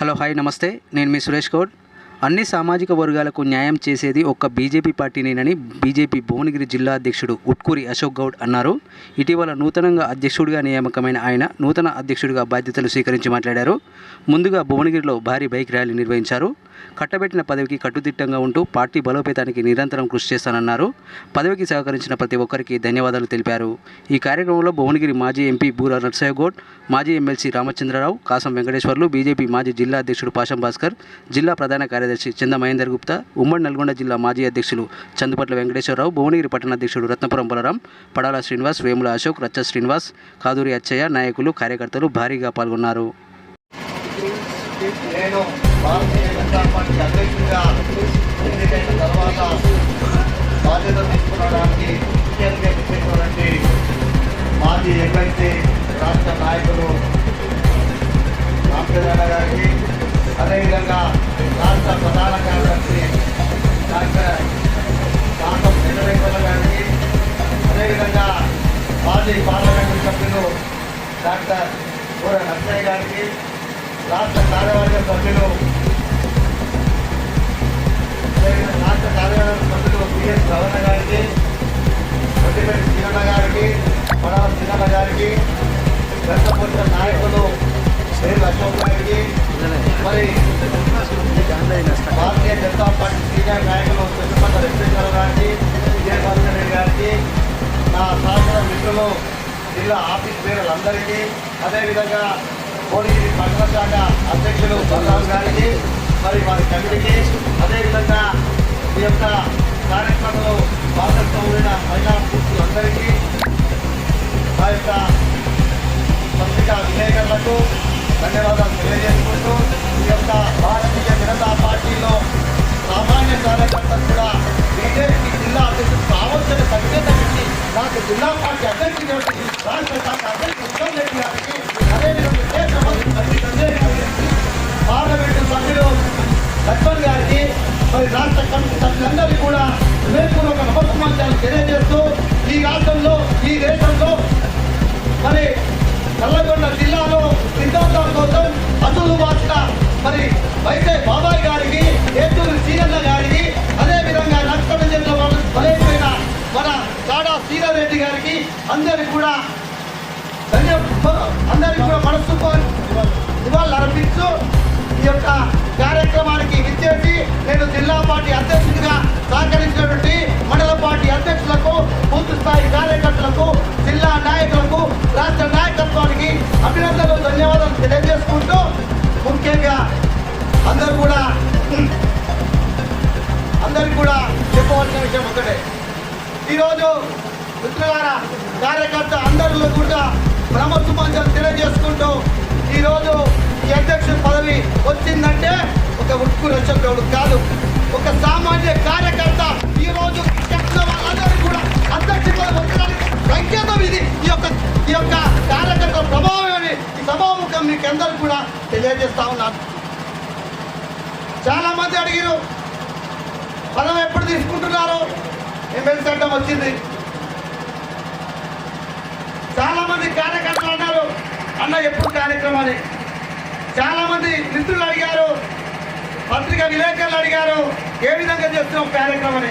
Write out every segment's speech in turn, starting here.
Hello hi నమస్తే నేను మీ సురేష్ గౌడ్ అన్ని సామాజిక వర్గాలకు న్యాయం చేసేది ఒక్క బీజేపీ పార్టీనేనని బీజేపీ భువనగిరి జిల్లా అధ్యక్షుడు ఉట్కూరి అశోక్ గౌడ్ అన్నారు. ఇటీవల నూతనంగా అధ్యక్షుడిగా నియామకమైన ఆయన నూతన అధ్యక్షుడిగా బాధ్యతలు స్వీకరించి మాట్లాడారు. ముందుగా భువనగిరిలో భారీ బైక్ ర్యాలీ నిర్వహించారు. కట్టబెట్టిన పదవికి కట్టుదిట్టంగా ఉంటూ పార్టీ బలోపేతానికి నిరంతరం కృషి చేస్తానన్నారు. పదవికి సహకరించిన ప్రతి ఒక్కరికి ధన్యవాదాలు తెలిపారు. ఈ కార్యక్రమంలో భువనగిరి మాజీ ఎంపీ బూరా నర్సయ్యగౌడ్ మాజీ ఎమ్మెల్సీ రామచంద్రరావు కాసం వెంకటేశ్వర్లు బీజేపీ మాజీ జిల్లా అధ్యక్షుడు పాషం భాస్కర్ జిల్లా ప్రధాన కార్యదర్శి కార్యదర్శి చంద మహేందర్ గుప్తా ఉమ్మడి నల్గొండ జిల్లా మాజీ అధ్యక్షులు చందుపట్ల వెంకటేశ్వరరావు భువనగిరి పట్టణ అధ్యక్షుడు రత్నపురం బలరాం పడాల శ్రీనివాస్ వేముల అశోక్ రచ్చ శ్రీనివాస్ కాదూరి అచ్చయ్య నాయకులు కార్యకర్తలు భారీగా పాల్గొన్నారు. నేను భారతీయ జనతా పార్టీ అధ్యక్షుడిగా ఎన్నికైన తర్వాత బాధ్యత తీసుకునడానికి ముఖ్యంగా ఎన్నికైనటువంటి మాజీ ఎమ్మెల్సీ రాష్ట్ర నాయకులు రామచంద్ర గారికి అదేవిధంగా రాష్ట్ర ప్రధాన కార్యదర్శి డాక్టర్ కాంతం చంద్రశేఖర గారికి అదేవిధంగా మాజీ పార్లమెంటు సభ్యులు డాక్టర్ కూర నర్సయ్య గారికి రాష్ట్ర కార్యవర్గ సభ్యులు రాష్ట్ర కార్యవర్గ సభ్యులు పిఎస్ రవణ గారికి కొద్దిపేట గారికి పడవ సీనన్న గారికి వెంకపూర్త నాయకులు మరి భారతీయ జనతా పార్టీ సీనియర్ నాయకులు కృష్ణపట్ల వెంకటేశ్వర గారికి విజయభాస్కర్ రెడ్డి గారికి నా సహచర మిత్రులు జిల్లా ఆఫీస్ పేరులందరికీ అదేవిధంగా కోడిగిరి పట్టణ శాఖ అధ్యక్షులు బలరాం గారికి మరి వారి కమిటీకి అదేవిధంగా ఈ యొక్క కార్యక్రమంలో భాగస్వామైన మహిళా పురుషులందరికీ మా యొక్క పత్రికా విలేకరులకు ధన్యవాదాలు తెలియజేసుకుంటూ ఈ యొక్క భారతీయ జనతా పార్టీలో సామాన్య కార్యకర్తలు కూడా బీజేపీ జిల్లా అధ్యక్షుడు కావాల్సిన సంకేతం ఇచ్చి నాకు జిల్లా పార్టీ అధ్యక్షుడి రాష్ట్ర శాఖ అధ్యక్షుడు ఉత్తమ్ రెడ్డి గారికి అదేవిధంగా పార్లమెంటు సభ్యులు లక్ష్మణ్ గారికి మరి రాష్ట్ర కమిటీ సభ్యులందరికీ కూడా హృదయపూర్వక నమస్కారం తెలియజేస్తూ ఈ రాష్ట్రంలో ఈ దేశంలో యొక్క కార్యక్రమానికి విచ్చేసి నేను జిల్లా పార్టీ అధ్యక్షుడిగా సహకరించినటువంటి మండల పార్టీ అధ్యక్షులకు పూర్తి స్థాయి కార్యకర్తలకు జిల్లా నాయకులకు రాష్ట్ర నాయకత్వానికి అభినందనలు ధన్యవాదాలు తెలియజేసుకుంటూ ముఖ్యంగా అందరూ కూడా అందరికి కూడా చెప్పవలసిన విషయం ఒకటే. ఈరోజు మిత్రులారా కార్యకర్త అందరిలో కూడా బ్రహ్మసుమంజలు తెలియజేసుకుంటూ ఈరోజు వచ్చిందంటే ఒక ఉక్కు రచకుడు కాదు ఒక సామాన్య కార్యకర్త ఈ రోజు కూడా అధ్యక్ష వచ్చడానికి సంకేతం ఇది. ఈ యొక్క ఈ యొక్క కార్యకర్త ప్రభావం అని ఈ సభాముఖం మీకు అందరూ కూడా తెలియజేస్తా ఉన్నాను చాలా మంది అడిగారు పదం ఎప్పుడు తీసుకుంటున్నారు? ఎమ్మెల్సీ అడ్డం వచ్చింది. చాలా మంది కార్యకర్తలు అన్నారు అన్న ఎప్పుడు కార్యక్రమాన్ని చాలా మంది మిత్రులు అడిగారు పత్రికా విలేకరులు అడిగారు ఏ విధంగా చేస్తున్నాం కార్యక్రమం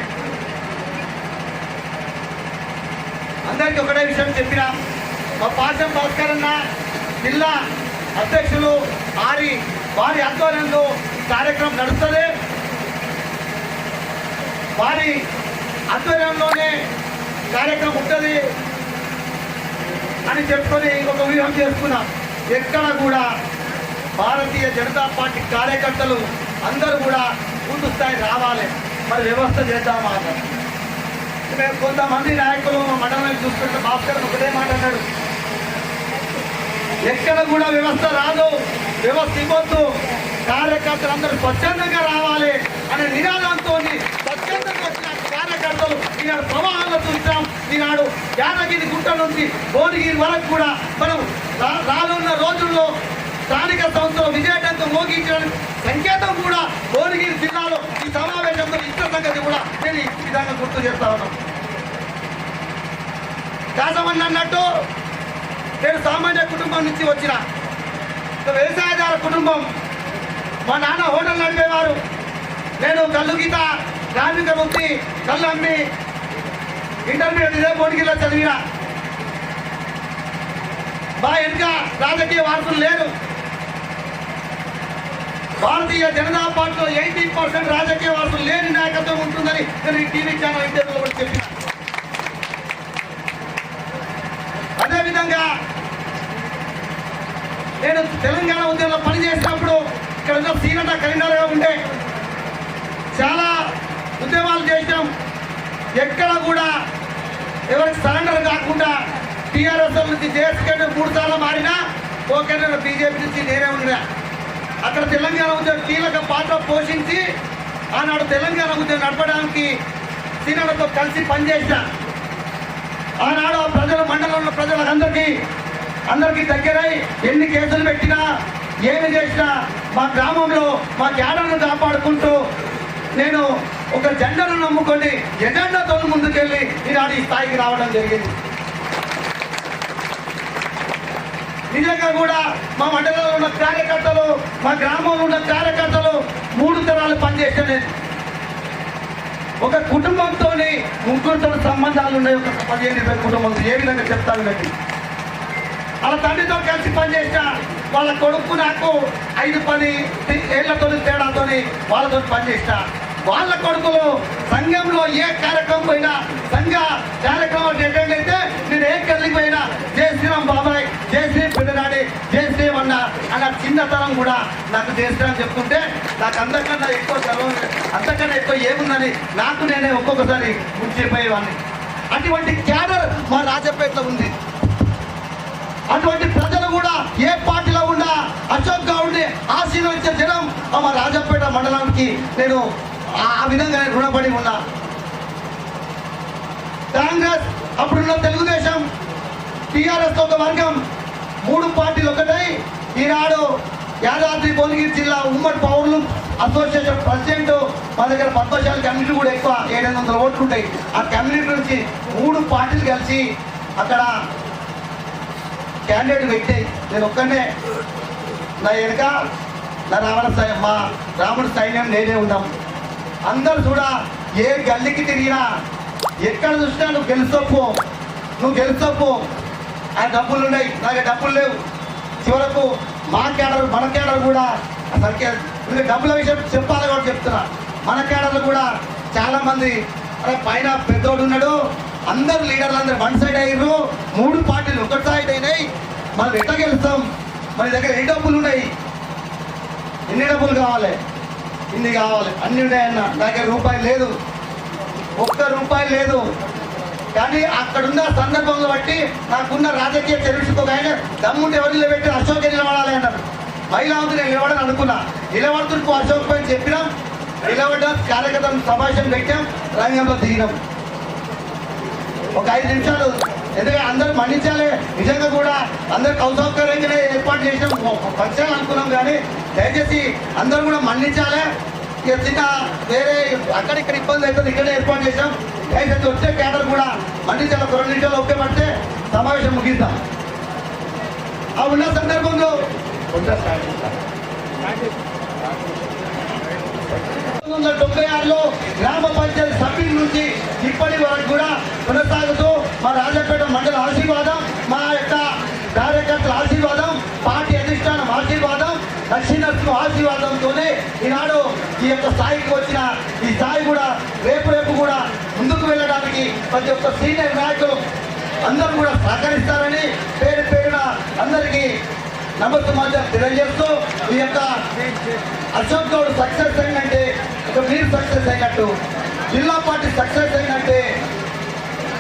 అందరికీ ఒకటే విషయం చెప్పిన మా పాఠం భాస్కర్ అన్న జిల్లా అధ్యక్షులు వారి వారి ఆధ్వర్యంలో కార్యక్రమం నడుస్తుంది. వారి ఆధ్వర్యంలోనే కార్యక్రమం ఉంటుంది అని చెప్పుకొని ఒక వ్యూహం చేసుకున్నాం. ఎక్కడ కూడా భారతీయ జనతా పార్టీ కార్యకర్తలు అందరూ కూడా ముందు స్థాయి రావాలి. మరి వ్యవస్థ చేద్దామా మేము కొంతమంది నాయకులు మండలం చూసుకుంటే భాస్కర్ ఒకటే మాట అన్నాడు. ఎక్కడ కూడా వ్యవస్థ రాదు వ్యవస్థ ఇవ్వద్దు కార్యకర్తలు అందరూ స్వచ్ఛందంగా రావాలి అనే నినాదంతో స్వచ్ఛందంగా వచ్చిన కార్యకర్తలు ఈనాడు ప్రవాహంలో చూసాం ఈనాడు యాదగిరి గుట్ట నుంచి భువనగిరి వరకు కూడా మనం రానున్న రోజుల్లో స్థానిక సంస్థ విజయటంతో మోగించడానికి సంకేతం కూడా భువనగిరి జిల్లాలో ఈ సమావేశంలో ఇష్ట సంగతి కూడా నేను ఈ విధంగా గుర్తు చేస్తా ఉన్నాను. దాసమన్న అన్నట్టు నేను సామాన్య కుటుంబం నుంచి వచ్చిన వ్యవసాయదార కుటుంబం. మా నాన్న హోటల్ నడిపేవారు. నేను కళ్ళు గీత కార్మిక ముక్తి కళ్ళు అమ్మి ఇంటర్మీడియట్ ఇదే బోడిగిలో చదివిన. మా వెనుక రాజకీయ వారసులు లేరు. భారతీయ జనతా పార్టీలో ఎయిటీ పర్సెంట్ రాజకీయ వారసులు లేని నాయకత్వం ఉంటుందని నేను ఈ టీవీ ఛానల్ ఇంటర్వ్యూలో కూడా చెప్పిన. అదేవిధంగా నేను తెలంగాణ ఉద్యమంలో పనిచేసినప్పుడు ఇక్కడ ఉన్న సీనట కరీంనగర్గా ఉండే చాలా ఉద్యమాలు చేసినాం. ఎక్కడ కూడా ఎవరికి సరెండర్ కాకుండా టీఆర్ఎస్ నుంచి జేఎస్కే మూడు సార్లు మారినా ఓకే బీజేపీ నుంచి నేనే ఉన్నా. అక్కడ తెలంగాణ ఉద్యమం కీలక పాత్ర పోషించి ఆనాడు తెలంగాణ ఉద్యమం నడపడానికి సీనలతో కలిసి పనిచేసిన ఆనాడు ఆ ప్రజల మండలంలో ప్రజలందరికీ అందరికీ దగ్గరై ఎన్ని కేసులు పెట్టినా ఏమి చేసినా మా గ్రామంలో మా క్యాడర్ను కాపాడుకుంటూ నేను ఒక జెండను నమ్ముకొని ఎజెండాతో ముందుకెళ్ళి ఈనాడు ఈ స్థాయికి రావడం జరిగింది. నిజంగా కూడా మా మండలంలో ఉన్న కార్యకర్తలు మా గ్రామంలో ఉన్న కార్యకర్తలు మూడు తరాలు పనిచేసేది నేను ఒక కుటుంబంతో ముగ్గురుతో సంబంధాలు ఉన్నాయి. ఒక పదిహేను ఇరవై కుటుంబంతో. ఏ విధంగా చెప్తాను బట్టి వాళ్ళ తండ్రితో కలిసి పనిచేసిన వాళ్ళ కొడుకు నాకు ఐదు పది ఏళ్ళతో తేడాతో వాళ్ళతో పనిచేసిన. వాళ్ళ కొడుకులు సంఘంలో ఏ కార్యక్రమం పోయినా సంఘ కార్యక్రమం అటెండ్ అయితే నేను ఏ కలిగిపోయినా పోయినా శ్రీరామ్ జయశ్రీ పెద్దనాడి అన్న అన్న చిన్నతనం కూడా నాకు జయశ్రీ అని చెప్తుంటే నాకు అంతకన్నా ఎక్కువ చదవం అంతకన్నా ఎక్కువ ఏముందని నాకు నేనే ఒక్కొక్కసారి గుర్తిపోయేవాడిని అటువంటి క్యాడర్ మా రాజపేటలో ఉంది. అటువంటి ప్రజలు కూడా ఏ పార్టీలో ఉన్నా అశోక్ గౌడ్ని ఆశీర్వదించే జనం మా రాజపేట మండలానికి నేను ఆ విధంగా రుణపడి ఉన్నా. కాంగ్రెస్ అప్పుడున్న తెలుగుదేశం టీఆర్ఎస్ ఒక వర్గం మూడు పార్టీలు ఒకటై ఈనాడు యాదాద్రి భువనగిరి జిల్లా ఉమ్మడి పౌరులు అసోసియేషన్ ప్రెసిడెంట్ మా దగ్గర పద్మశాల కమ్యూనిటీ కూడా ఎక్కువ ఏడు వందల ఓట్లు ఉంటాయి ఆ కమ్యూనిటీ నుంచి మూడు పార్టీలు కలిసి అక్కడ క్యాండిడేట్ పెట్టాయి నేను ఒక్కనే. నా వెనుక నా రావణ సై- మా రాముడి సైన్యం నేనే ఉన్నాం. అందరు కూడా ఏ గల్లీకి తిరిగినా ఎక్కడ చూసినా నువ్వు గెలుస్తూ నువ్వు గెలుస్తూ ఆ డబ్బులు ఉన్నాయి. నాకు డబ్బులు లేవు. చివరకు మా కేడర్ మన కేడర్ కూడా సరికే ఇంకా డబ్బుల విషయం చెప్పాలి కూడా చెప్తున్నా. మన కేడర్లు కూడా చాలా మంది అరే పైన పెద్దోడు ఉన్నాడు అందరు లీడర్లు అందరు వన్ సైడ్ అయ్యారు మూడు పార్టీలు ఒక సైడ్ అయినాయి. మనం ఎట్లా గెలుస్తాం? మన దగ్గర ఎన్ని డబ్బులు ఉన్నాయి? ఎన్ని డబ్బులు కావాలి? ఇన్ని కావాలి? అన్ని ఉన్నాయన్న నా దగ్గర రూపాయి లేదు. ఒక్క రూపాయి లేదు. కానీ అక్కడున్న సందర్భంలో బట్టి నాకున్న రాజకీయ చరిత్రకు ఒక ఆయన దమ్ముంటే ఎవరు నిలబెట్టి అశోక్ నిలబడాలి అన్నారు. మహిళావతి నేను నిలబడని అనుకున్నా. నిలబడుతుకు అశోక్ పైన చెప్పినాం. నిలబడ్డాం కార్యకర్తలు సమావేశం పెట్టాం రంగంలో దిగినాం. ఒక ఐదు నిమిషాలు. ఎందుకంటే అందరూ మన్నించాలి. నిజంగా కూడా అందరు కౌసౌకర్యంగానే ఏర్పాటు చేసినాం. ఫంక్షన్ అనుకున్నాం కానీ దయచేసి అందరూ కూడా మన్నించాలి. ఇక చిన్న వేరే అక్కడిక్కడ ఇబ్బంది అవుతుంది ఇక్కడే ఏర్పాటు చేసాం దయచేసి వచ్చే కేటర్ కూడా మన్నించాలి రెండు నిమిషాలు ఒకే పడితే సమావేశం ముగిద్దాం. ఆ ఉన్న సందర్భంలో కొంచెం వందల తొంభై ఆరులో గ్రామ పంచాయతీ సభ్యుల నుంచి ఇప్పటి వరకు కూడా కొనసాగుతూ మా రాజపేట మండల ఆశీర్వాదం ఈ యొక్క స్థాయికి వచ్చిన ఈ స్థాయి కూడా రేపు రేపు కూడా ముందుకు వెళ్ళడానికి ప్రతి ఒక్క సీనియర్ నాయకులు అందరూ కూడా సహకరిస్తారని పేరు పేరున అందరికీ నమస్కారం తెలియజేస్తూ ఈ యొక్క అశోక్ గౌడ్ సక్సెస్ అయిందంటే ఒక మీరు సక్సెస్ అయినట్టు జిల్లా పార్టీ సక్సెస్ అయినట్టే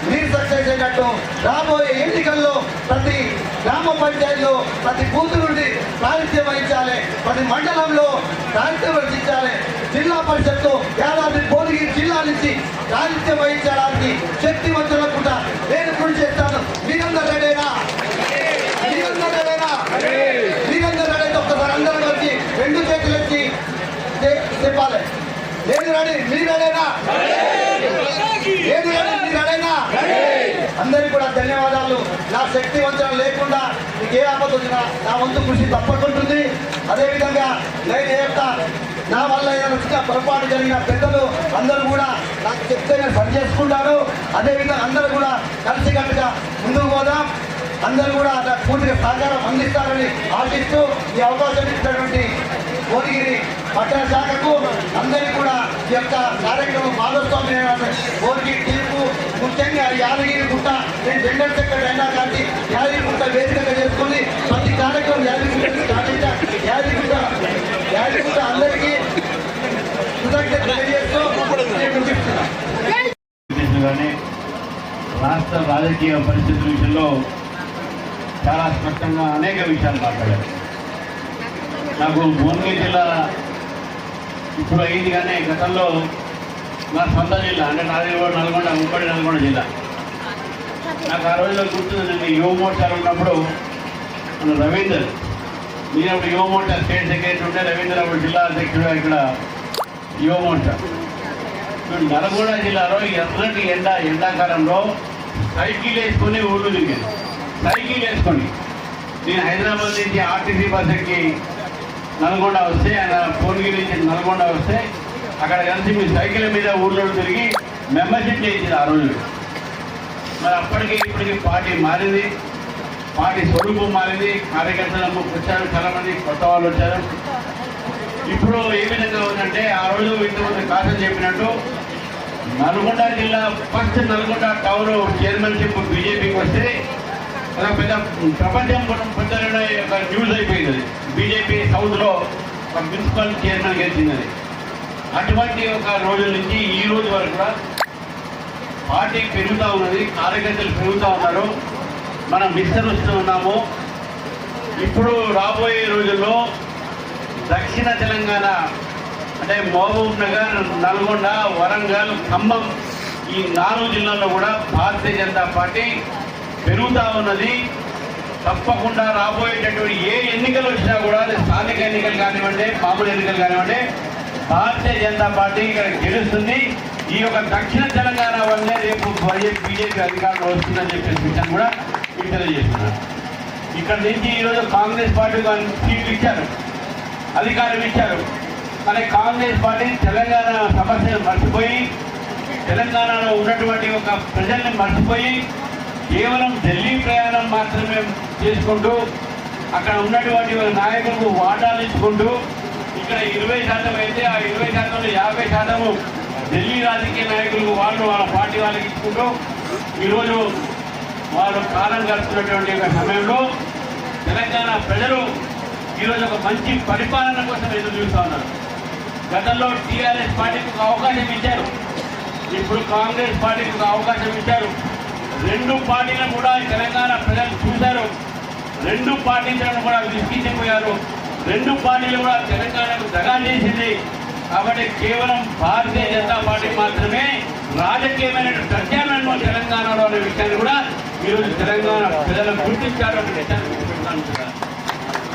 మీరు సక్సెస్ అయినట్టు రాబోయే ఎన్నికల్లో ప్రతి గ్రామ పంచాయతీలో ప్రతి బూత్ నుండి ప్రాతినిధ్యం వహించాలి. ప్రతి మండలంలో ప్రాతినిధ్యం వహించాలి జిల్లా పరిషత్తు యాదాద్రి భువనగిరి జిల్లా నుంచి ప్రాతినిధ్యం వహించడానికి శక్తివంతులకు కూడా నేను కృషి చేస్తాను. మీరందరూ రెడీనా మీరందరూ రెడీనా మీరందరూ రెడీ ఒక్కసారి అందరం వచ్చి రెండు చేతులు ఎత్తి చె- చెప్పాలి లేదు రెడీ మీరు రెడీనా లేదు రెడీ మీరు రెడీనా అందరికీ కూడా ధన్యవాదాలు. నా శక్తి వంచన లేకుండా మీకు ఏ ఆపద వచ్చినా నా వంతు కృషి తప్పకుంటుంది. అదేవిధంగా నేను చెప్తా నా వల్ల ఏదైనా పొరపాటు జరిగిన పెద్దలు అందరూ కూడా నాకు చెప్తే నేను పని చేసుకుంటాను అదేవిధంగా అందరూ కూడా కలిసికట్టుగా ముందుకు పోదాం. అందరూ కూడా నాకు పూర్తిగా సహకారం అందిస్తారని ఆశిస్తూ ఈ అవకాశం ఇచ్చినటువంటి భువనగిరి పట్టణ శాఖకు అందరికీ కూడా ఈ యొక్క కార్యక్రమం భాగస్వామి భువనగిరి టీంకు ముఖ్యంగా యాదగిరి గుట్ట నేను జెండర్ సెక్టర్ అయినా కానీ యాదగిరి గుట్ట వేదికగా చేసుకుని ప్రతి కార్యక్రమం యాదగిరి గుట్ట స్టార్ట్ యాదగిరి గుట్ట యాదగిరి గుట్ట అందరికీ కృతజ్ఞత తెలియజేస్తూ కానీ రాష్ట్ర రాజకీయ పరిస్థితుల విషయంలో చాలా స్పష్టంగా అనేక విషయాలు మాట్లాడారు. నాకు భువనగిరి జిల్లా ఇప్పుడు అయింది కానీ గతంలో నా సొంత జిల్లా అంటే నాదేవాడు నల్గొండ ముప్పటి నల్గొండ జిల్లా. నాకు ఆ రోజుల్లో గుర్తుంది నేను యువ మోర్చాలు ఉన్నప్పుడు మన రవీందర్ నేను అప్పుడు యువ మోర్చా స్టేట్ సెక్రటరీ ఉంటే రవీందర్ అప్పుడు జిల్లా అధ్యక్షుడు ఇక్కడ యువ మోర్చా. నల్గొండ జిల్లాలో ఎర్రటి ఎండ ఎండాకాలంలో సైకిల్ వేసుకొని ఊళ్ళు తిరిగాను. సైకిల్ వేసుకొని. నేను హైదరాబాద్ నుంచి ఆర్టీసీ బస్ ఎక్కి నల్గొండ వస్తే ఆయన భువనగిరి నుంచి నల్గొండ వస్తే అక్కడ కలిసి మీ సైకిల్ మీద ఊళ్ళో తిరిగి మెంబర్షిప్ చేసింది ఆ రోజు. మరి అప్పటికి ఇప్పటికి పార్టీ మారింది. పార్టీ స్వరూపం మారింది. కార్యకర్తలు వచ్చారు చాలా మంది కొత్త వాళ్ళు వచ్చారు. ఇప్పుడు ఏ విధంగా ఉందంటే ఆ రోజు ఇంతకుముందు కాసం చెప్పినట్టు నల్గొండ జిల్లా ఫస్ట్ నల్గొండ టౌన్ చైర్మన్షిప్ బీజేపీకి వస్తే పెద్ద ప్రపంచం పెద్ద ఒక న్యూస్ అయిపోయింది అది. బీజేపీ సౌత్లో ఒక మున్సిపల్ చైర్మన్ గెలిచింది అది అటువంటి ఒక రోజుల నుంచి ఈ రోజు వరకు కూడా పార్టీ పెరుగుతూ ఉన్నది కార్యకర్తలు పెరుగుతూ ఉన్నారు. మనం విస్తరిస్తూ ఉన్నాము. ఇప్పుడు రాబోయే రోజుల్లో దక్షిణ తెలంగాణ అంటే మహబూబ్ నగర్ నల్గొండ వరంగల్ ఖమ్మం ఈ నాలుగు జిల్లాల్లో కూడా భారతీయ జనతా పార్టీ పెరుగుతూ ఉన్నది. తప్పకుండా రాబోయేటటువంటి ఏ ఎన్నికలు వచ్చినా కూడా అది స్థానిక ఎన్నికలు కానివ్వండి మామూలు ఎన్నికలు కానివ్వండి భారతీయ జనతా పార్టీ ఇక్కడ గెలుస్తుంది. ఈ యొక్క దక్షిణ తెలంగాణ వల్లే రేపు బీజేపీ అధికారంలో వస్తుందని చెప్పేసి విషయం కూడా మీకు చేస్తున్నారు ఇక్కడ నుంచి ఈరోజు కాంగ్రెస్ పార్టీ సీట్లు ఇచ్చారు. అధికారం ఇచ్చారు. కానీ కాంగ్రెస్ పార్టీ తెలంగాణ సమస్యను మర్చిపోయి తెలంగాణలో ఉన్నటువంటి ఒక ప్రజల్ని మర్చిపోయి కేవలం ఢిల్లీ ప్రయాణం మాత్రమే చేసుకుంటూ అక్కడ ఉన్నటువంటి నాయకులకు వాటాలు ఇచ్చుకుంటూ ఇక్కడ ఇరవై శాతం అయితే ఆ ఇరవై శాతంలో యాభై శాతము ఢిల్లీ రాజకీయ నాయకులకు వాళ్ళు వాళ్ళ పార్టీ వాళ్ళకి ఇచ్చుకుంటూ ఈరోజు వాళ్ళు కాలం గడుపుతున్నటువంటి ఒక సమయంలో తెలంగాణ ప్రజలు ఈరోజు ఒక మంచి పరిపాలన కోసం ఎదురు చూస్తూ ఉన్నారు. గతంలో టీఆర్ఎస్ పార్టీకి ఒక అవకాశం ఇచ్చారు. ఇప్పుడు కాంగ్రెస్ పార్టీకి ఒక అవకాశం ఇచ్చారు. రెండు పార్టీలను కూడా తెలంగాణ ప్రజలు చూశారు. రెండు పార్టీలను కూడా విసిగించిపోయారు రెండు పార్టీలు కూడా తెలంగాణకు దగా చేసింది. కాబట్టి కేవలం భారతీయ జనతా పార్టీ మాత్రమే రాజకీయమైన ప్రత్యామ్నాయం తెలంగాణలో అనే విషయాన్ని కూడా ఈరోజు తెలంగాణ ప్రజలు గుర్తించారు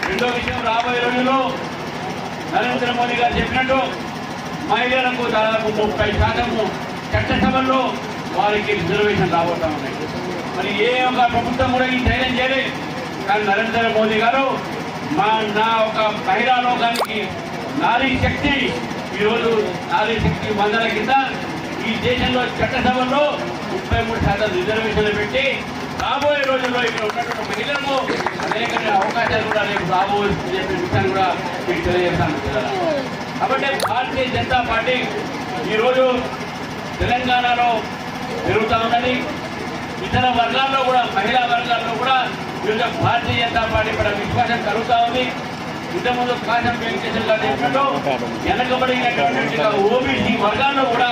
రెండో విషయం రాబోయే రోజుల్లో నరేంద్ర మోదీ గారు చెప్పినట్టు మహిళలకు దాదాపు ముప్పై శాతము చట్టసభల్లో వారికి రిజర్వేషన్ రాబోతా ఉన్నాయి. మరి ఏ ఒక ప్రభుత్వం కూడా ఈ ధైర్యం చేయలేదు. కానీ నరేంద్ర మోదీ గారు మా నా ఒక మహిళా లోకానికి నారీ శక్తి ఈరోజు నారీ శక్తి మందల కింద ఈ దేశంలో చట్టసభలో ముప్పై మూడు శాతం రిజర్వేషన్లు పెట్టి రాబోయే రోజుల్లో ఇక్కడ ఉన్నటువంటి మహిళలకు అనేక అవకాశాలు కూడా రేపు రాబోతుంది చెప్పే విషయాన్ని కూడా మీకు తెలియజేస్తాను. కాబట్టి భారతీయ జనతా పార్టీ ఈరోజు తెలంగాణలో పెరుగుతూ ఉన్నది. ఇతర వర్గాల్లో కూడా మహిళా వర్గాల్లో కూడా ఈరోజు భారతీయ జనతా పార్టీ పైన విశ్వాసం కలుగుతూ ఉంది. ఇంతకుముందు కాశం వెంకటేశ్వర గారు చెప్పినట్టు వెనకబడినటువంటి ఓబీసీ వర్గాల్లో కూడా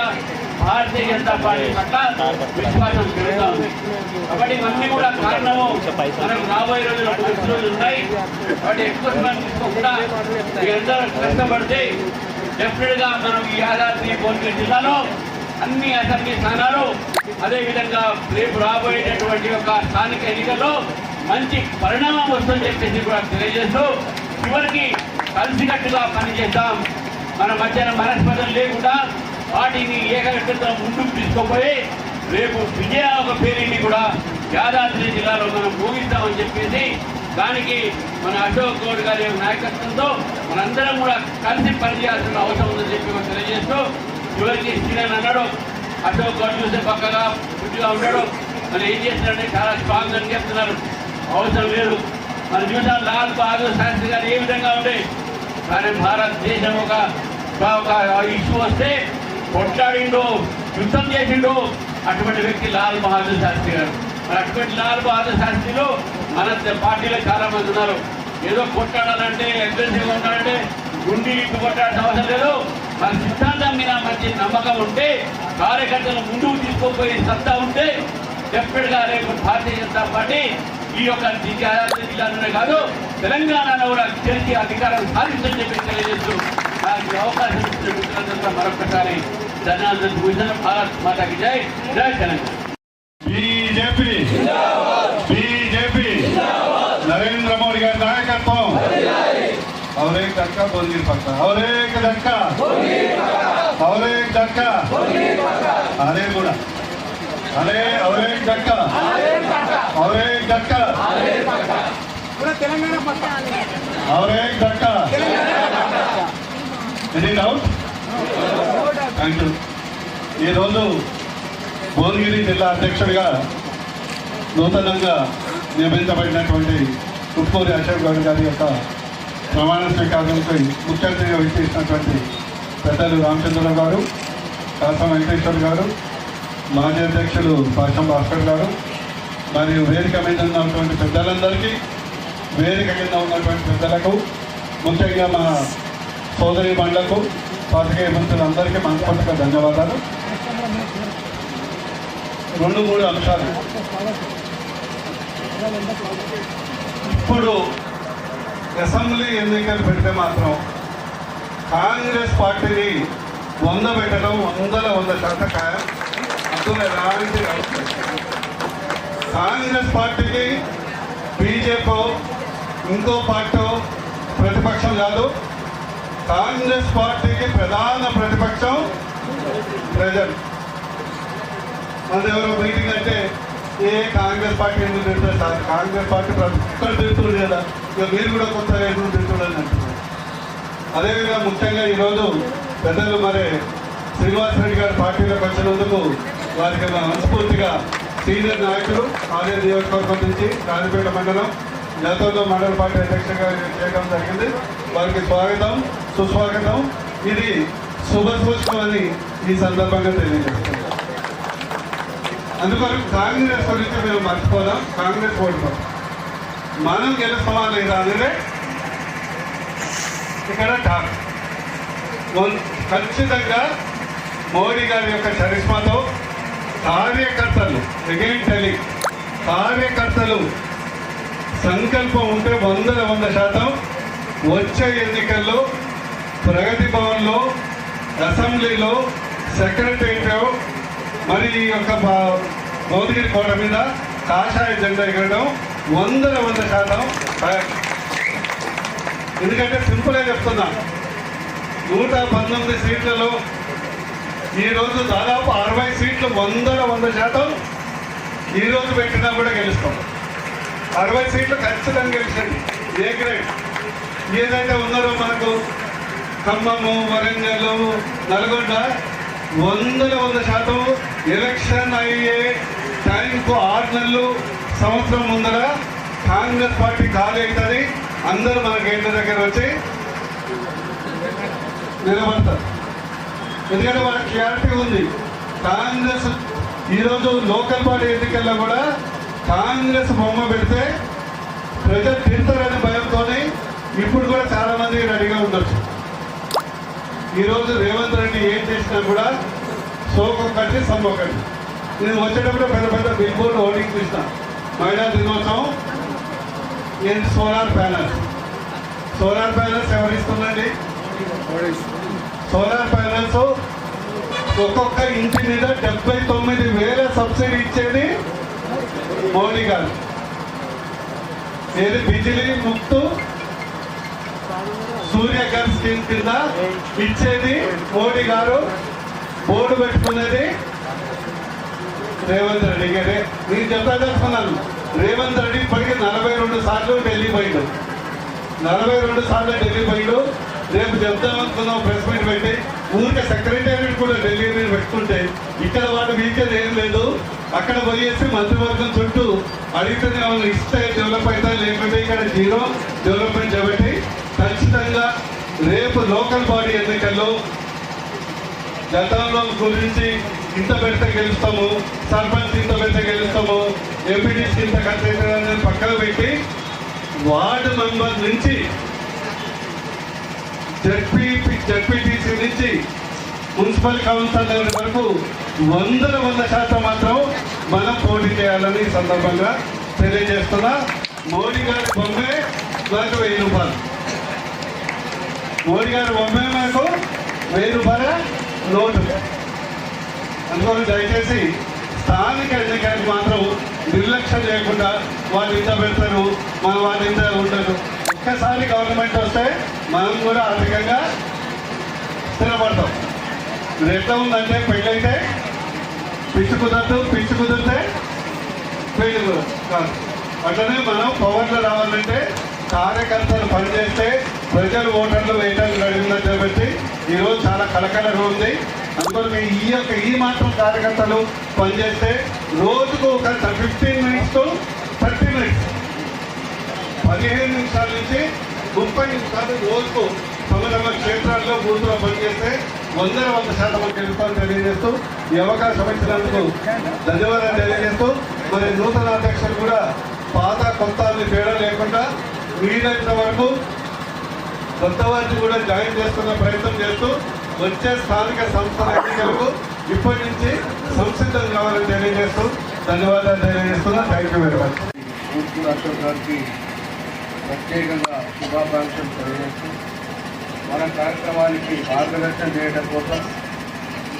భారతీయ జనతా పార్టీ పట్ల విశ్వాసం పెరుగుతా ఉంది. కాబట్టి ఇవన్నీ కూడా కారణము మనకు రాబోయే రోజులు కొద్ది రోజులు ఉన్నాయి. కాబట్టి ఎక్కువ సమయం తీసుకోకుండా మీరందరూ కష్టపడితే డెఫినెట్గా మనం ఈ యాదాద్రి భువనగిరి జిల్లాలో అన్ని అసెంబ్లీ స్థానాలు అదేవిధంగా రేపు రాబోయేటటువంటి ఒక స్థానిక ఎన్నికల్లో మంచి పరిణామం వస్తుందని చెప్పేసి కూడా తెలియజేస్తూ చివరికి కలిసికట్టుగా పనిచేద్దాం. మన మధ్యన మనస్పదం లేకుండా వాటిని ఏకగ్రత ముందుకు తీసుకుపోయి రేపు విజయ ఒక పేరుని కూడా యాదాద్రి జిల్లాలో మనం ముగిస్తామని చెప్పేసి దానికి మన అశోక్ గౌడ్ గారి యొక్క నాయకత్వంతో మనందరం కూడా కలిసి పనిచేయాల్సిన అవసరం ఉందని చెప్పి తెలియజేస్తూ చివరికి శ్రీరన్ అన్నాడు అశోక్ గౌడ్ చూస్తే పక్కగా గుడ్డిగా ఉంటాడు మరి ఏం చేస్తున్నారంటే చాలా స్ట్రాంగ్ అని చెప్తున్నారు అవసరం లేదు. మన చూసాం లాల్ బహదూర్ శాస్త్రి గారు ఏ విధంగా ఉండే? కానీ భారతదేశం ఒక ఒక ఇష్యూ వస్తే కొట్లాడిండు యుద్ధం చేసిండు అటువంటి వ్యక్తి లాల్ బహదూర్ శాస్త్రి గారు. మరి అటువంటి లాల్ బహదూర్ శాస్త్రిలో మన పార్టీలో చాలా మంది ఉన్నారు. ఏదో కొట్లాడాలంటే అగ్రెసివ్గా ఉండాలంటే గుండి ఇప్పు కొట్టాల్సిన అవసరం లేదు. మన సిద్ధాంతం మీద మంచి నమ్మకం ఉంటే కార్యకర్తలు ముందుకు తీసుకోపోయే సత్తా ఉంటే డెఫినెట్ రేపు భారతీయ జనతా పార్టీ ఈ యొక్క జిల్లాలోనే కాదు తెలంగాణలో కూడా గెలిచి అధికారం సాధించని చెప్పి తెలియజేస్తూ నాకు అవకాశం ఇచ్చిన మిత్రులందరూ మరొకసారి ధన్యవాదాలు భారత్ మాతాకి జై. జై తెలంగాణ. बोलगिर पड़ता और एक धक्का और एक धक्का अरे गुड़ा अरे और एक धक्का और एक धक्का और एक धक्का ఎనీ డౌట్ థ్యాంక్ యూ ఈరోజు భువనగిరి జిల్లా అధ్యక్షుడిగా నూతనంగా నియమించబడినటువంటి ఉప్పూరి అశోక్ గౌడ్ గారి యొక్క ప్రమాణ స్వీకారానికి ముఖ్య అతిథిగా విచ్చేసినటువంటి పెద్దలు రామచంద్రరావు గారు కాసం వెంకటేశ్వర్ గారు మాజీ అధ్యక్షులు పాషం భాస్కర్ గారు మరియు వేదిక మీద ఉన్నటువంటి పెద్దలందరికీ వేదిక కింద ఉన్నటువంటి పెద్దలకు ముఖ్యంగా మా సోదరి మండలకు పాతికేయ మంత్రులందరికీ మనస్ఫూర్తిగా ధన్యవాదాలు. రెండు మూడు అంశాలు. ఇప్పుడు అసెంబ్లీ ఎన్నికలు పెడితే మాత్రం కాంగ్రెస్ పార్టీని వంద పెట్టడం వందల వంద శాతం అందులో ఎలాంటి కాంగ్రెస్ పార్టీకి బీజేపీ ఇంకో పార్టీ ప్రతిపక్షం కాదు. కాంగ్రెస్ పార్టీకి ప్రధాన ప్రతిపక్షం ప్రజలు. మన ఎవరో మీటింగ్ అంటే ఏ కాంగ్రెస్ పార్టీ ఎందుకు తింటారు సార్? కాంగ్రెస్ పార్టీ ప్రతి ఒక్కరు తింటుంది కదా. ఇక మీరు కూడా కొత్త ఎందుకు పెట్టుకోవాలని అంటున్నారు. అదేవిధంగా ముఖ్యంగా ఈరోజు పెద్దలు మరి శ్రీనివాస్ రెడ్డి గారి పార్టీలోకి వచ్చినందుకు వారికి మన మనస్ఫూర్తిగా సీనియర్ నాయకులు ఆలయ నియోజకవర్గం నుంచి రాజపేట మండలం గతంలో మండల పార్టీ అధ్యక్షుడిగా చేయడం జరిగింది. వారికి స్వాగతం సుస్వాగతం. ఇది శుభ అని ఈ సందర్భంగా తెలియజేస్తున్నారు అందువల్ల కాంగ్రెస్ గురించి మేము మర్చిపోదాం. కాంగ్రెస్ ఓడిపోతాం. మనం గెలుస్తామా లేదా అనేది ఇక్కడ టాక్ ఖచ్చితంగా మోడీ గారి యొక్క చరిష్మాతో కార్యకర్తలు అగైన్ టెలింగ్ కార్యకర్తలు సంకల్పం ఉంటే వందల వంద శాతం వచ్చే ఎన్నికల్లో ప్రగతి భవన్లో అసెంబ్లీలో సెక్రటరీలో మరి ఈ యొక్క బా- కోట మీద కాషాయ జెండా ఎగరడం వందల వంద శాతం ఎందుకంటే సింపుల్గా చెప్తున్నా. నూట పంతొమ్మిది సీట్లలో ఈరోజు దాదాపు అరవై సీట్లు వందల వంద శాతం ఈరోజు పెట్టినా కూడా గెలుస్తాం. అరవై సీట్లు ఖచ్చితంగా గెలిచండి. ఏ గ్రేడ్ ఏదైతే ఉన్నారో మనకు ఖమ్మము వరంగల్ నల్గొండ వందల వంద శాతం ఎలక్షన్ అయ్యే టైంకు ఆరు నెలలు సంవత్సరం ముందర కాంగ్రెస్ పార్టీ ఖాళీ అవుతుంది. అందరూ మన గేట్ల దగ్గర వచ్చి నిలబడతారు. ఎందుకంటే వాళ్ళకి క్లారిటీ ఉంది. కాంగ్రెస్ ఈరోజు లోకల్ పార్టీ ఎన్నికల్లో కూడా కాంగ్రెస్ బొమ్మ పెడితే ప్రజలు తింటారనే భయంతో ఇప్పుడు కూడా చాలా మంది రెడీగా ఉండొచ్చు. ఈరోజు రేవంత్ రెడ్డి ఏం చేసినా కూడా సోకొకటి కట్టి నేను వచ్చేటప్పుడు పెద్ద పెద్ద బిల్ బోర్డు హోర్డింగ్ చూసిన మహిళా దినోత్సవం ఏంటి సోలార్ ప్యానల్స్ సోలార్ ప్యానల్స్ ఎవరిస్తుందండి సోలార్ ప్యానల్స్ ఒక్కొక్క ఇంటి మీద డెబ్బై తొమ్మిది వేల సబ్సిడీ ఇచ్చేది మోడీ గారు. ఏది బిజిలీ ముక్తు సూర్య గారి స్కీమ్ కింద ఇచ్చేది మోడీ గారు. బోర్డు పెట్టుకున్నది రేవంత్ రెడ్డి గారే నేను చెప్పదలుచుకున్నాను రేవంత్ రెడ్డి ఇప్పటికీ నలభై రెండు సార్లు ఢిల్లీ పోయిండు. నలభై రెండు సార్లు ఢిల్లీ పోయిండు. రేపు చెప్తామనుకున్నాం ప్రెస్ మీట్ పెట్టి. ఊరికే సెక్రటేరియట్ కూడా ఢిల్లీ మీద పెట్టుకుంటే ఇక్కడ వాడు వీకెండ్ ఏం లేదు. అక్కడ పోయేసి మంత్రివర్గం చుట్టూ అడిగితేనే వాళ్ళు ఇస్తే డెవలప్ అవుతా లేకుంటే ఇక్కడ జీరో డెవలప్మెంట్ కాబట్టి ఖచ్చితంగా రేపు లోకల్ బాడీ ఎన్నికల్లో గతంలో గురించి ఇంత పెడితే గెలుస్తాము సర్పంచ్ ఇంత పెడితే గెలుస్తాము ఎంపీటీసీ ఇంత ఖర్చు అవుతుందని పక్కన పెట్టి వార్డు మెంబర్ నుంచి జడ్పీ జడ్పీటీసీ నుంచి మున్సిపల్ కౌన్సిలర్ వరకు వందల వంద శాతం మాత్రం మనం పోటీ చేయాలని సందర్భంగా తెలియజేస్తున్నా. మోడీ గారి బొమ్మే నాకు వెయ్యి రూపాయలు. మోడీ గారు బొమ్మే నాకు వెయ్యి రూపాయల నోటు. అందువల్ల దయచేసి స్థానిక ఎన్నికలకు మాత్రం నిర్లక్ష్యం లేకుండా వాళ్ళు ఇంత పెడతారు మన వాళ్ళు ఇంత ఉండరు ఒక్కసారి గవర్నమెంట్ వస్తే మనం కూడా ఆర్థికంగా స్థిరపడతాం. ఇది ఎట్లా ఉందంటే పెళ్ళైతే పిచ్చి కుదరదు పిచ్చి కుదిరితే పెళ్ళి కుదరదు కాదు. అట్లనే మనం పవర్లో రావాలంటే కార్యకర్తలు పనిచేస్తే ప్రజలు ఓటర్లు వేయడానికి అడిగిందని చెప్పి ఈరోజు చాలా కలకలగా ఉంది. అందులో మీ ఈ యొక్క ఈ మాత్రం కార్యకర్తలు పనిచేస్తే రోజుకు ఒక fifteen minutes to thirty minutes పదిహేను నిమిషాల నుంచి ముప్పై నిమిషాలు రోజుకు తమ తమ క్షేత్రాల్లో బూతులో పనిచేస్తే వందల వంద శాతం గెలుస్తామని తెలియజేస్తూ ఈ అవకాశం ఇచ్చినందుకు ధన్యవాదాలు తెలియజేస్తూ మరి నూతన అధ్యక్షులు కూడా పాత కొత్త తేడా లేకుండా వీలైనంత వరకు కొత్త వారిని కూడా జాయిన్ చేస్తున్న ప్రయత్నం చేస్తూ వచ్చే స్థానిక సంస్థల ఎన్నికలకు ఇప్పటి నుంచి సంసిద్ధం కావాలని తెలియజేస్తూ ధన్యవాదాలు తెలియజేస్తున్నా. Thank you very much Ashok గారికి ప్రత్యేకంగా శుభాకాంక్షలు తెలియజేస్తూ మన కార్యక్రమానికి మార్గదర్శనం చేయడం కోసం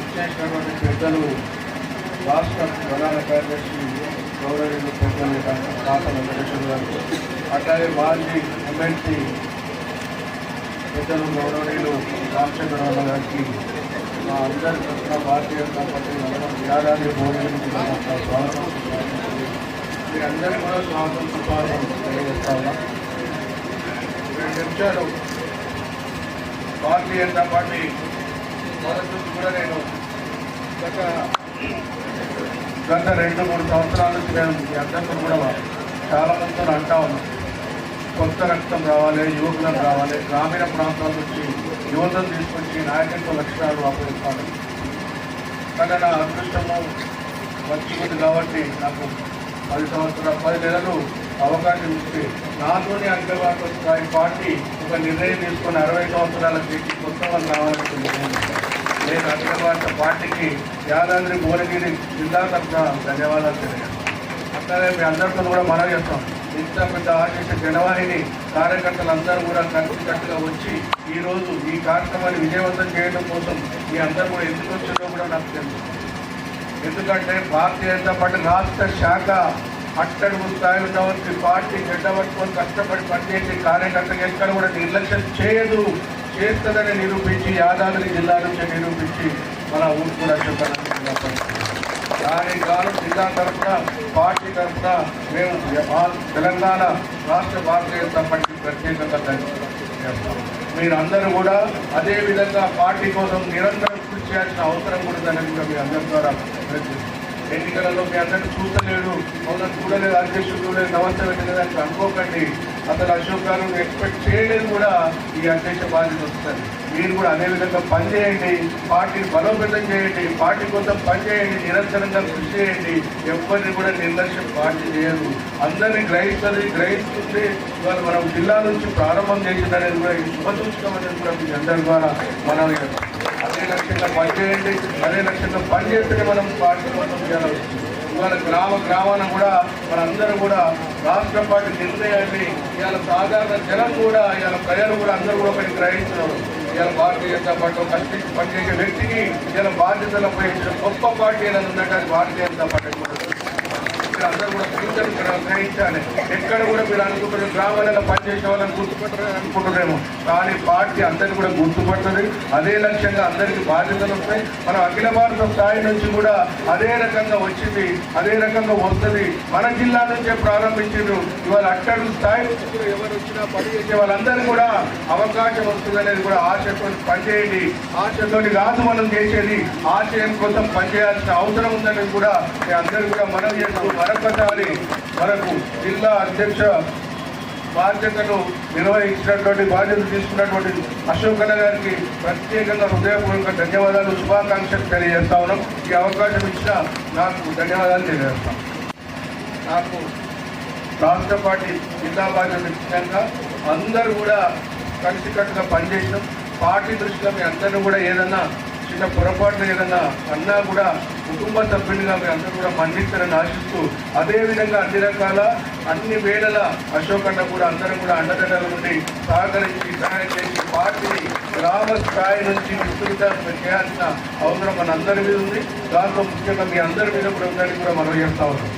ఇచ్చేసినటువంటి పెద్దలు రాష్ట్ర ప్రధాన కార్యదర్శి గౌరవ పెద్దలు డాక్టర్ వెంకటేశ్వర గారు అట్లాగే మాజీ ఎమ్మెల్సీ పెద్దలు గౌరవనీయులు రామచంద్రరావు గారికి మా అందరి తరఫున భారతీయ జనతా పార్టీ నగరం యాదాద్రి భువనగిరి స్వాగతం. మీరందరూ కూడా స్వాగతం సుస్వాగతం తెలియజేస్తా ఉన్నా రెండు నిమిషాలు భారతీయ జనతా పార్టీ మొదటి కూడా నేను గత గత రెండు మూడు సంవత్సరాల నుంచి నేను మీ అందరితో కూడా చాలా మందితో అంటా ఉన్నాను. కొత్త రక్తం రావాలి యువకులకు రావాలి. గ్రామీణ ప్రాంతాల నుంచి యువతను తీసుకొచ్చి నాయకత్వ లక్ష్యాలు అప్పగిస్తాను కానీ నా అదృష్టము వచ్చింది కాబట్టి నాకు పది సంవత్సరాలు పది నెలలు అవకాశం ఇస్తే నాతోనే అగ్రవాద స్థాయి పార్టీ ఒక నిర్ణయం తీసుకుని అరవై సంవత్సరాల చేసి కొత్త వాళ్ళు రావాలనుకుంటున్నాను నేను అగ్రవాద పార్టీకి యాదాద్రి భువనగిరి జిల్లా తరఫున ధన్యవాదాలు తెలియజేస్తాను. అట్లాగే మీ అందరితో కూడా మనం చేస్తాం ఇంత పెద్ద ఆశిష జనవాహిని కార్యకర్తలందరూ కూడా కలిసికట్టుగా వచ్చి ఈరోజు ఈ కార్యక్రమాన్ని విజయవంతం చేయడం కోసం మీ అందరూ కూడా ఎందుకు వచ్చిందో కూడా నాకు తెలుసు. ఎందుకంటే భారతీయ జనతా పార్టీ రాష్ట్ర శాఖ అట్టడుగు స్థాయిలో ఉన్నవారికి పార్టీ జెండా పట్టుకొని కష్టపడి పనిచేసే కార్యకర్తలు ఎక్కడ కూడా నిర్లక్ష్యం చేయదు చేస్తుందని నిరూపించి యాదాద్రి జిల్లా నుంచి నిరూపించి మన ఊరు కూడా చెప్పాలనుకుంటున్నాం దాని కాదు జిల్లా తరఫున పార్టీ తరఫున మేము తెలంగాణ రాష్ట్ర భారతీయ జనతా పార్టీ ప్రత్యేకంగా చేస్తాం మీరందరూ కూడా అదే విధంగా పార్టీ కోసం నిరంతరం కృషి చేయాల్సిన అవసరం కూడా ఉందని కూడా మీ అందరి ద్వారా ఎన్నికలలో మీ అందరినీ చూస్తలేడు మొదలు చూడలేదు అధ్యక్షుడు చూడలేదు నమస్తే పెట్టలేదని అనుకోకండి. అసలు అశోక్ గారు ఎక్స్పెక్ట్ చేయలేదు కూడా ఈ అధ్యక్ష బాధ్యత వస్తుంది. మీరు కూడా అదే విధంగా పనిచేయండి పార్టీని బలోపేతం చేయండి. పార్టీ కోసం పనిచేయండి నిరంతరంగా కృషి చేయండి. ఎవరిని కూడా నిర్లక్ష్యం పార్టీ చేయదు అందరినీ గ్రహిస్తుంది గ్రహిస్తుంది ఇవాళ మనం జిల్లా నుంచి ప్రారంభం చేసిందనేది కూడా ఇది కూడా మీ అందరి ద్వారా మనం అదే లక్ష్యంగా పనిచేయండి అదే లక్ష్యంగా పనిచేస్తేనే మనం పార్టీ కోసం చేయాలి. ఇవాళ గ్రామ గ్రామాన కూడా మనందరూ కూడా రాష్ట్ర పార్టీ నిర్ణయాన్ని ఇవాళ సాధారణ జనం కూడా ఇవాళ ప్రజలు కూడా అందరూ కూడా ఒకటి గ్రహిస్తున్నారు ఇలా భారతీయ జనతా పార్టీ కష్టించి పనిచేసే వ్యక్తిని ఇలా బాధ్యతలపై గొప్ప పార్టీ ఏదైనా ఉందంటే అది భారతీయ జనతా పార్టీ కూడా అందరూ కూడా ఫ్యూచర్ గ్రహించాలి ఎక్కడ కూడా మీరు అనుకుంటున్న గ్రామాలలో పనిచేసే వాళ్ళని గుర్తుపట్టరు అనుకుంటున్నారేమో కానీ పార్టీ అందరికీ కూడా గుర్తుపడుతుంది అదే లక్ష్యంగా అందరికీ బాధ్యతలు వస్తాయి మనం అఖిల భారత స్థాయి నుంచి కూడా అదే రకంగా వచ్చింది అదే రకంగా వస్తుంది మన జిల్లా నుంచే ప్రారంభించారు ఇవాళ అట్టడు స్థాయి ఎవరు వచ్చినా పని చేసే వాళ్ళందరూ కూడా అవకాశం వస్తుంది అనేది కూడా ఆశతో పనిచేయండి ఆశతో కాదు మనం చేసేది ఆశయం కోసం పనిచేయాల్సిన అవసరం ఉందని కూడా అందరూ కూడా మనం చేస్తూ మరొకసారి మనకు జిల్లా అధ్యక్ష బాధ్యతను నిర్వహించినటువంటి బాధ్యతలు తీసుకున్నటువంటి అశోక్ గారికి ప్రత్యేకంగా హృదయపూర్వక ధన్యవాదాలు శుభాకాంక్షలు తెలియజేస్తా ఉన్నాం. ఈ అవకాశం ఇచ్చిన నాకు ధన్యవాదాలు తెలియజేస్తాం నాకు రాష్ట్ర పార్టీ జిల్లా బాధ్యత ఇచ్చినాక అందరూ కూడా కలిసికట్టుగా పనిచేసినాం. పార్టీ దృష్టిలో మీ అందరినీ కూడా ఏదన్నా చిన్న పొరపాటున ఏదన్నా అన్నా కూడా కుటుంబ సభ్యులుగా మీ అందరూ కూడా మన్నిస్తారని ఆశిస్తూ అదేవిధంగా అన్ని రకాల అన్ని వేళల అశోక్ అన్న కూడా అందరం కూడా అండదండలు ఉండి సహకరించి సహాయం చేసి పార్టీని గ్రామ స్థాయి నుంచి విస్తృతం చేయాల్సిన అవసరం మన అందరి మీద ఉంది. దాంట్లో ముఖ్యంగా మీ అందరి మీద కూడా ఉందని కూడా మనం చేస్తా ఉన్నాం.